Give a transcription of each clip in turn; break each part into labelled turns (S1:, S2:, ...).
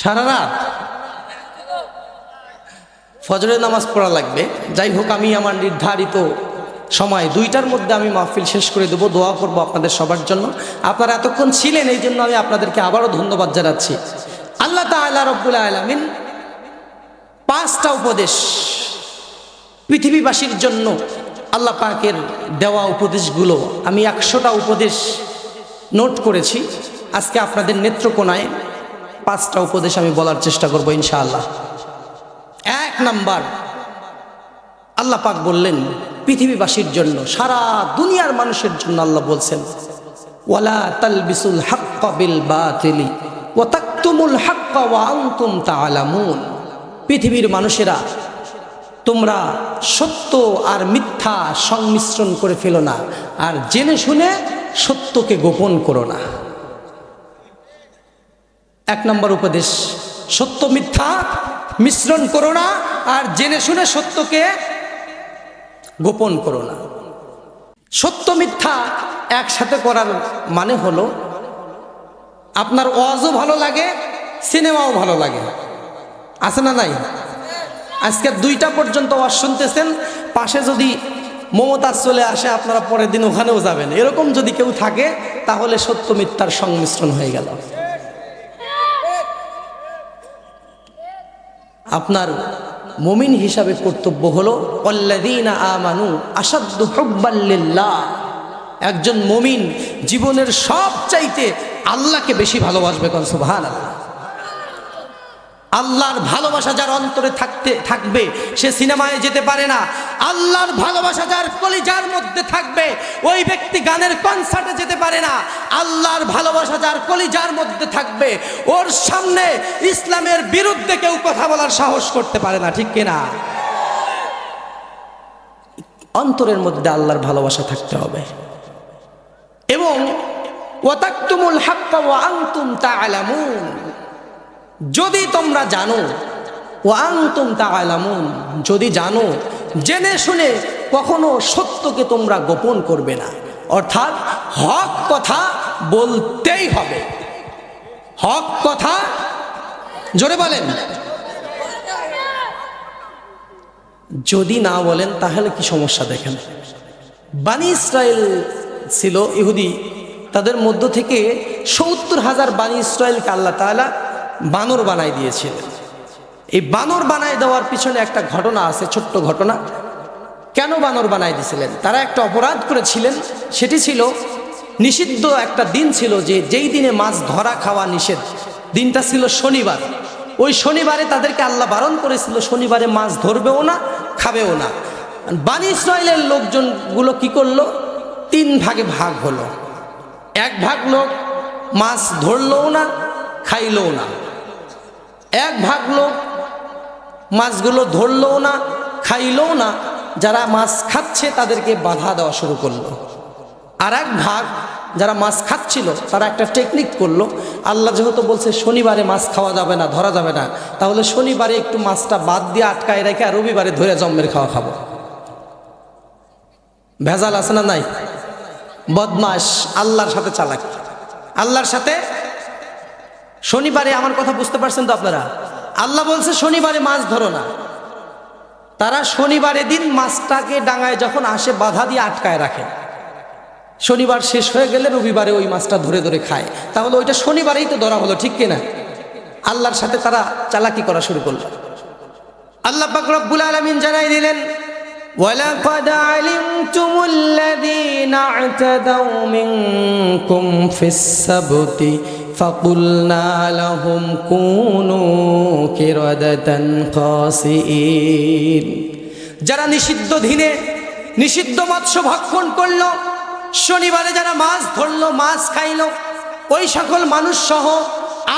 S1: সারা রাত ফজরের নামাজ পড়া লাগবে। যাই হোক, আমি আমার নির্ধারিত সময় দুইটার মধ্যে আমি মাহফিল শেষ করে দেবো, দোয়া করব আপনাদের সবার জন্য। আপনারা এতক্ষণ ছিলেন, এই জন্য আমি আপনাদেরকে আবারও ধন্যবাদ জানাচ্ছি। আল্লাহ তাল্লাহ রব্বুল আলমিন পাঁচটা উপদেশ পৃথিবীবাসীর জন্য আল্লাহ পাকের দেওয়া উপদেশগুলো, আমি একশোটা উপদেশ নোট করেছি। আজকে আপনাদের নেত্রকোনায় পাঁচটা উপদেশ আমি বলার চেষ্টা করব, ইনশাআল্লাহ। এক নাম্বার, আল্লাহ পাক বললেন, পৃথিবীবাসীর জন্য, সারা দুনিয়ার মানুষের জন্য আল্লাহ বলছেন, ওয়ালা তালবিসুল হাক্কা বিল বাতিলি, ওয়া হাক্কা ওয়া আনতুম তাআলামুন। পৃথিবীর মানুষেরা, তোমরা সত্য আর মিথ্যা সংমিশ্রণ করে ফেলো না, আর জেনে শুনে সত্যকে গোপন করো না। এক নম্বর উপদেশ। সত্য মিথ্যা মিশ্রণ করো না আর জেনে শুনে সত্যকে গোপন করো না। সত্য মিথ্যা একসাথে করার মানে হলো, আপনার ওয়াজও ভালো লাগে, সিনেমাও ভালো লাগে। আছে না নাই? আজকে দুইটা পর্যন্ত ওয়াজ শুনতেছেন, পাশে যদি মমতাজ চলে আসে, আপনারা পরের দিন ওখানেও যাবেন। এরকম যদি কেউ থাকে, তাহলে সত্য মিথ্যার সংমিশ্রণ হয়ে গেল। আপনার মমিন হিসাবে কর্তব্য হলো অল্লাদিনা আমানু আসাদ্দ হব্বাল্লিল্লাহ একজন মমিন জীবনের সব চাইতে আল্লাহকে বেশি ভালোবাসবে কনসু সুবহান আল্লাহ আল্লাহর ভালোবাসা যার অন্তরে থাকতে, থাকবে, সে সিনেমায় যেতে পারে না। আল্লাহর ভালোবাসা যার কলিজার মধ্যে থাকবে, ওই ব্যক্তি গানের কনসার্টে যেতে পারে না। আল্লাহর ভালোবাসা যার কলিজার মধ্যে থাকবে, ওর সামনে ইসলামের বিরুদ্ধে কেউ কথা বলার সাহস করতে পারে না, ঠিক কিনা? অন্তরের মধ্যে আল্লাহর ভালোবাসা থাকতে হবে। এবং ওয়াতাক্তুমুল হাক্কা ওয়া যদি তোমরা জানো ও আংতুম তাআলামুন, যদি জানো, জেনে শুনে কখনো সত্যকে তোমরা গোপন করবে না। অর্থাৎ হক কথা বলতেই হবে। হক কথা, জোরে বলেন। যদি না বলেন, তাহলে কি সমস্যা দেখেন? বানি ইসরায়েল ছিল ইহুদি। তাদের মধ্য থেকে সত্তর হাজার বানি ইসরায়েলকে আল্লাহ তাআলা বানর বানাই দিয়েছিলেন এই বানর বানাই দেওয়ার পিছনে একটা ঘটনা আছে, ছোট্ট ঘটনা। কেন বানর বানাই দিয়েছিলেন তারা একটা অপরাধ করেছিলেন। সেটি ছিল, নিষিদ্ধ একটা দিন ছিল যে যেই দিনে মাছ ধরা খাওয়া নিষেধ, দিনটা ছিল শনিবার। ওই শনিবারে তাদেরকে আল্লাহ বারণ করেছিল, শনিবারে মাছ ধরবেও না, খাবেও না। বানি ইসরায়েলের লোকজনগুলো কি করল? তিন ভাগে ভাগ হলো। এক ভাগ লোক মাছ ধরলও না, খাইলও না। এক ভাগ লোক মাছগুলো ধরলও না, খাইলও না, যারা মাছ খাচ্ছে তাদেরকে বাধা দেওয়া শুরু করল। আর এক ভাগ যারা মাছ খাচ্ছিল, তারা একটা টেকনিক করল, আল্লাহ যেহেতু বলছে শনিবারে মাছ খাওয়া যাবে না, ধরা যাবে না, তাহলে শনিবারে একটু মাছটা বাদ দিয়ে আটকায় রেখে আর রবিবারে ধরে জম্মের খাওয়া খাব। ভেজাল আছে না নাই? বদমাস আল্লাহর সাথে চালাক। আল্লাহর সাথে শনিবারে আমার কথা বুঝতে পারছেন তো আপনারা আল্লাহ বলছে শনিবারে মাছ ধরো না তারা শনিবারে দিন মাছটাকে ডাঙায় যখন আসে বাধা দিয়ে আটকায় রাখে শনিবার শেষ হয়ে গেলে রবিবারে ওই মাছটা ধরে ধরে খায় তাহলে ওইটা শনিবারেই তো ধরা হলো ঠিক কিনা আল্লাহর সাথে তারা চালাকি করা শুরু করলো আল্লাহ পাক রব্বুল আলামিন জানাই দিলেন ولقد علمتم الذين اعتدوا منكم في السبت فقلنا لهم كونوا كردة خاسئين যারা নিষিদ্ধ দিনে নিষিদ্ধ মৎস্য ভক্ষণ করলো শনিবারে যারা মাছ ধরলো মাছ খাইলো ওই সকল মানুষ সহ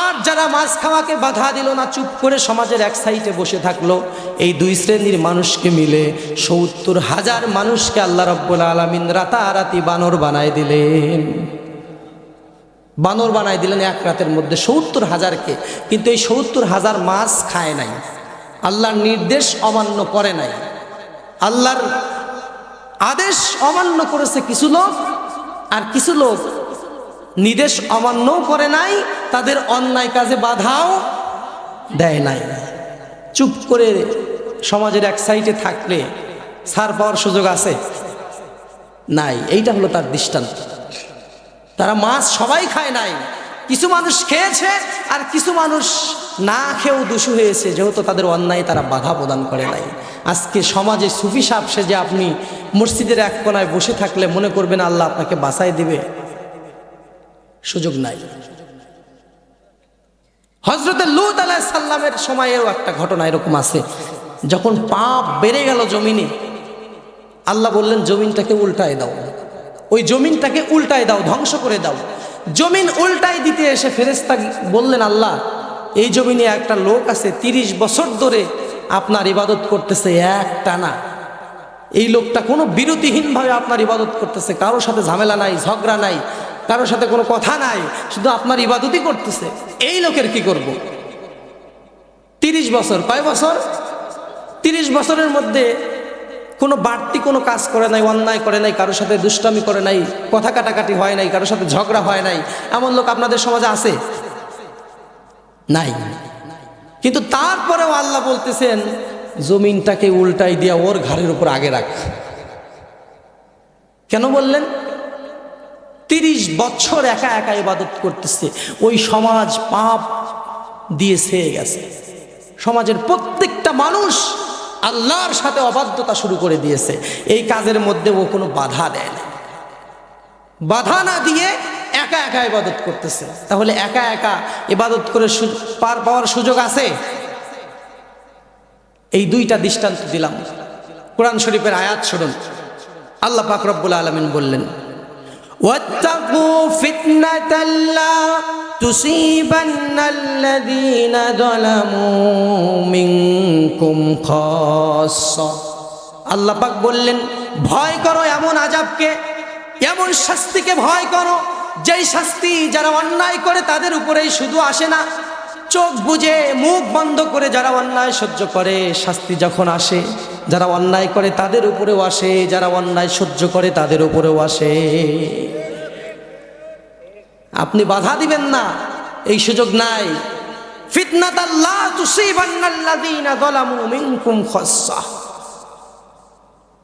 S1: আর যারা মাছ খাওয়াকে বাধা দিল না চুপ করে সমাজের এক সাইডে বসে থাকলো এই দুই শ্রেণীর মানুষকে মিলে সত্তর হাজার মানুষকে আল্লাহ রব্বুল আলমিন রাতারাতি বানর বানায় দিলেন বানর বানায় দিলেন এক রাতের মধ্যে সত্তর হাজারকে। কিন্তু এই সত্তর হাজার মাছ খায় নাই। আল্লাহর নির্দেশ অমান্য করে নাই। আল্লাহর আদেশ অমান্য করেছে কিছু লোক, আর কিছু লোক নির্দেশ অমান্যও করে নাই, তাদের অন্যায় কাজে বাধাও দেয় নাই। চুপ করে সমাজের এক সাইডে থাকলে ছাড় পাওয়ার সুযোগ আছে? নাই। এইটা হলো তার দৃষ্টান্ত। তারা মাছ সবাই খায় নাই। কিছু মানুষ খেয়েছে আর কিছু মানুষ না খেয়েও দোষী হয়েছে, যেহেতু তাদের অন্যায় তারা বাধা প্রদান করে নাই। আজকে সমাজে সুফি সাপ যে আপনি মসজিদের এক কোনায় বসে থাকলে মনে করবেন আল্লাহ আপনাকে বাঁচাই দিবে। সুযোগ নাই। হজরত লুত আলাহ সাল্লামের সময়েও একটা ঘটনা এরকম আছে। যখন পাপ বেড়ে গেল জমিনে, আল্লাহ বললেন, জমিনটাকে উল্টায় দাও। ওই জমিনটাকে উল্টায় দাও, ধ্বংস করে দাও। জমিন উল্টায় দিতে এসে ফেরেস্তা বললেন, আল্লাহ, এই জমিনে একটা লোক আছে, তিরিশ বছর ধরে আপনার ইবাদত করতেছে এক টানা এই লোকটা কোনো বিরতিহীনভাবে আপনার ইবাদত করতেছে, কারোর সাথে ঝামেলা নাই, ঝগড়া নাই, কারোর সাথে কোনো কথা নাই, শুধু আপনার ইবাদতই করতেছে। এই লোকের কি করব। তিরিশ বছর, কয় বছর? তিরিশ বছরের মধ্যে কোনো বাড়তি কোনো কাজ করে নাই, অন্যায় করে নাই, কারোর সাথে দুষ্টামি করে নাই, কথা কাটাকাটি হয় নাই, কারোর সাথে ঝগড়া হয় নাই, এমন লোক আপনাদের সমাজে আছে? নাই। কিন্তু তারপরেও আল্লাহ বলতেছেন, জমিনটাকে উল্টাই দিয়া ওর ঘাড়ের উপর আগে রাখ। কেন বললেন? তিরিশ বছর একা একা ইবাদত করতেছে, ওই সমাজ পাপ দিয়ে সেয়ে গেছে। সমাজের প্রত্যেকটা মানুষ আল্লাহর সাথে অবাধ্যতা শুরু করে দিয়েছে। এই কাজের মধ্যে ও কোনো বাধা দেয় না। বাধা না দিয়ে একা একা ইবাদত করতেছে। তাহলে একা একা ইবাদত করে পার পাওয়ার সুযোগ আছে? এই দুইটা দৃষ্টান্ত দিলাম। কোরআন শরীফের আয়াত শুনুন। আল্লাহ পাক রব্বুল আলমিন বললেন, ওয়াত্তাকু ফিতনাতাল্লাহ تصيبن الذين ظلموا منكم خاصة আল্লাহ পাক বললেন ভয় করো এমন আজাবকে এমন শাস্তিকে ভয় করো যেই শাস্তি যারা অন্যায় করে তাদের উপরেই শুধু আসে না চোখ বুঝে মুখ বন্ধ করে যারা অন্যায় সহ্য করে শাস্তি যখন আসে যারা অন্যায় করে তাদের উপরেও আসে যারা অন্যায় সহ্য করে তাদের উপরেও আসে আপনি বাধা দিবেন না। এই সুযোগ নাই।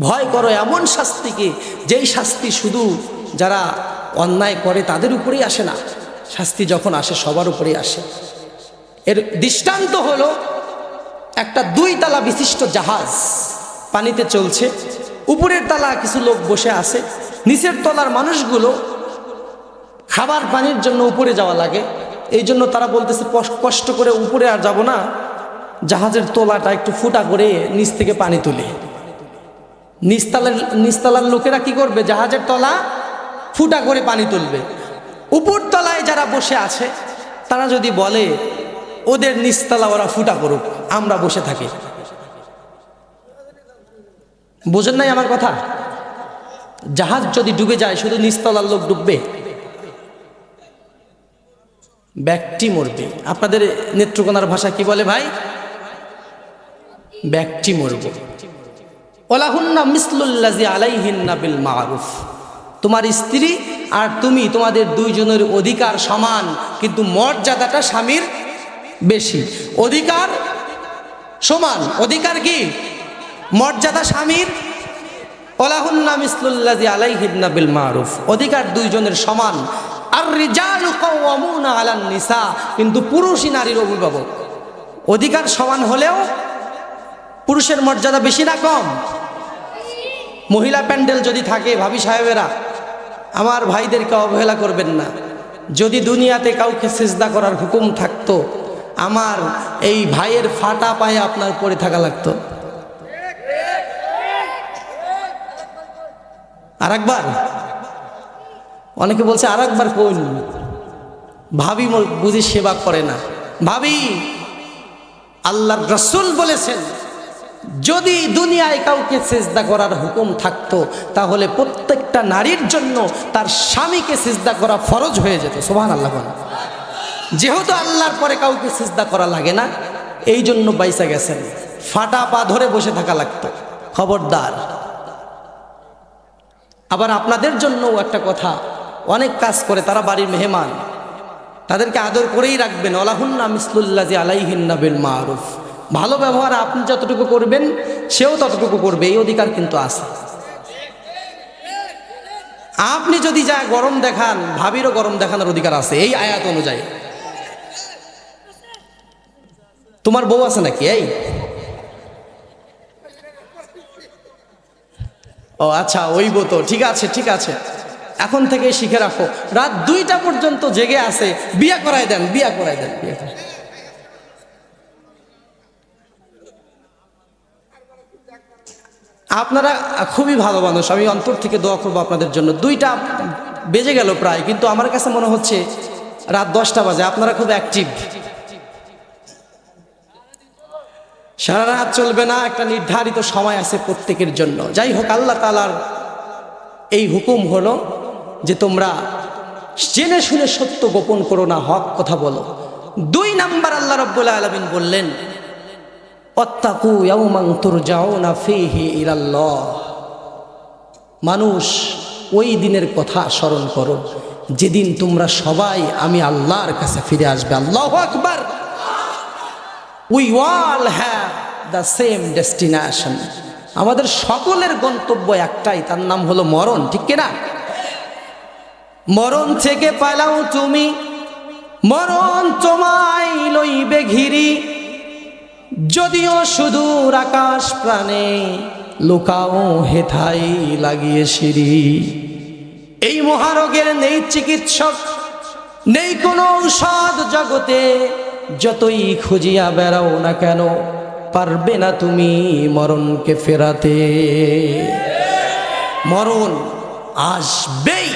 S1: ভয় করো এমন শাস্তিকে, যেই শাস্তি শুধু যারা অন্যায় করে তাদের উপরেই আসে না। শাস্তি যখন আসে, সবার উপরেই আসে। এর দৃষ্টান্ত হলো একটা দুই তালা বিশিষ্ট জাহাজ পানিতে চলছে। উপরের তালা কিছু লোক বসে আছে। নিচের তলার মানুষগুলো খাবার পানির জন্য উপরে যাওয়া লাগে। এই জন্য তারা বলতেছে, কষ- কষ্ট করে উপরে আর যাব না। জাহাজের তোলাটা একটু ফুটা করে নিচ থেকে পানি তুলে। নিচতলার নিচতলার লোকেরা কি করবে? জাহাজের তলা ফুটা করে পানি তুলবে। উপর তলায় যারা বসে আছে, তারা যদি বলে, ওদের নিচতলা ওরা ফুটা করুক, আমরা বসে থাকি। বোঝেন নাই আমার কথা? জাহাজ যদি ডুবে যায়, শুধু নিচতলার লোক ডুববে? ব্যক্তি মরবে। আপনাদের নেত্রকোনার ভাষা কি বলে ভাই? ব্যক্তি মরবে। ওলাহুন্না মিসলুল্লাজি আলাইহিন্না বিল মারুফ। তোমার স্ত্রী আর তুমি তোমাদের দুইজনের অধিকার সমান, কিন্তু মর্যাদাটা স্বামীর বেশি। অধিকার সমান। অধিকার কি? মর্যাদা স্বামীর। ওলাহুন্না মিসলুল্লাজি আলাইহিন্না বিল মারুফ। অধিকার দুইজনের সমান। আর রিজালু কাওয়ামুনা আলান নিসা, কিন্তু পুরুষই নারীর অভিভাবক। অধিকার সমান হলেও পুরুষের মর্যাদা বেশি না কম। মহিলা প্যান্ডেল যদি থাকে, ভাবি সাহেবেরা, আমার ভাইদেরকে অবহেলা করবেন না। যদি দুনিয়াতে কাউকে সেজদা করার হুকুম থাকতো, আমার এই ভাইয়ের ফাটা পায়ে আপনার পরে থাকা লাগতো। আর একবার অনেকে বলছে আর একবার কোন ভাবি বুঝি সেবা করে না। ভাবি, আল্লাহর রসুল বলেছেন, যদি দুনিয়ায় কাউকে সেজদা করার হুকুম থাকতো, তাহলে প্রত্যেকটা নারীর জন্য তার স্বামীকে সেজদা করা ফরজ হয়ে যেত। সোহান আল্লাহ। যেহেতু আল্লাহর পরে কাউকে সেজদা করা লাগে না এই জন্য বাইসা গেছেন। ফাটা পা ধরে বসে থাকা লাগতো। খবরদার। আবার আপনাদের জন্যও একটা কথা, অনেক কাজ করে, তারা বাড়ির মেহমান। তাদেরকে আদর করেই রাখবেন। অলাহুন্না মিসলুল্লাজি আলাইহিন্না বিল মারুফ। ভালো ব্যবহার আপনি যতটুকু করবেন, সেও ততটুকু করবে, এই অধিকার কিন্তু আছে। আপনি যদি যা গরম দেখান, ভাবিরও গরম দেখানোর অধিকার আছে, এই আয়াত অনুযায়ী। তোমার বউ আছে নাকি, এই? ও আচ্ছা ওই তো, ঠিক আছে ঠিক আছে। এখন থেকে শিখে রাখো। রাত দুইটা পর্যন্ত জেগে আছে, বিয়া করাই দেন, বিয়া করাই দেন। বিয়া করাই আপনারা খুবই ভালো মানুষ, আমি অন্তর থেকে দোয়া করব আপনাদের জন্য। দুইটা বেজে গেল প্রায়, কিন্তু আমার কাছে মনে হচ্ছে রাত দশটা বাজে, আপনারা খুব অ্যাক্টিভ সারা রাত চলবে না, একটা নির্ধারিত সময় আছে প্রত্যেকের জন্য। যাই হোক, আল্লাহ তালার এই হুকুম হলো যে তোমরা জেনে শুনে সত্য গোপন করো না, হক কথা বলো। দুই নাম্বার আল্লাহ রব্বুল আলমিন বললেন ফীহি ইলাল্লাহ। মানুষ ওই দিনের কথা স্মরণ করো, যেদিন তোমরা সবাই আমি আল্লাহর কাছে ফিরে আসবে। আল্লাহ আকবার। We all have the same destination আমাদের সকলের গন্তব্য একটাই, তার নাম হলো মরণ, ঠিক কিনা? মরণ থেকে পালাও তুমি। মরণ তোমায় লইবে ঘিরি। যদিও সুদূর আকাশ প্রাণে লুকাও হেথাই লাগিয়ে সিঁড়ি। এই মহারোগের নেই চিকিৎসক, নেই কোনো ঔষধ জগতে। যতই খুঁজিয়া বেড়াও না কেন, পারবে না তুমি মরণকে ফেরাতে। মরণ আসবেই।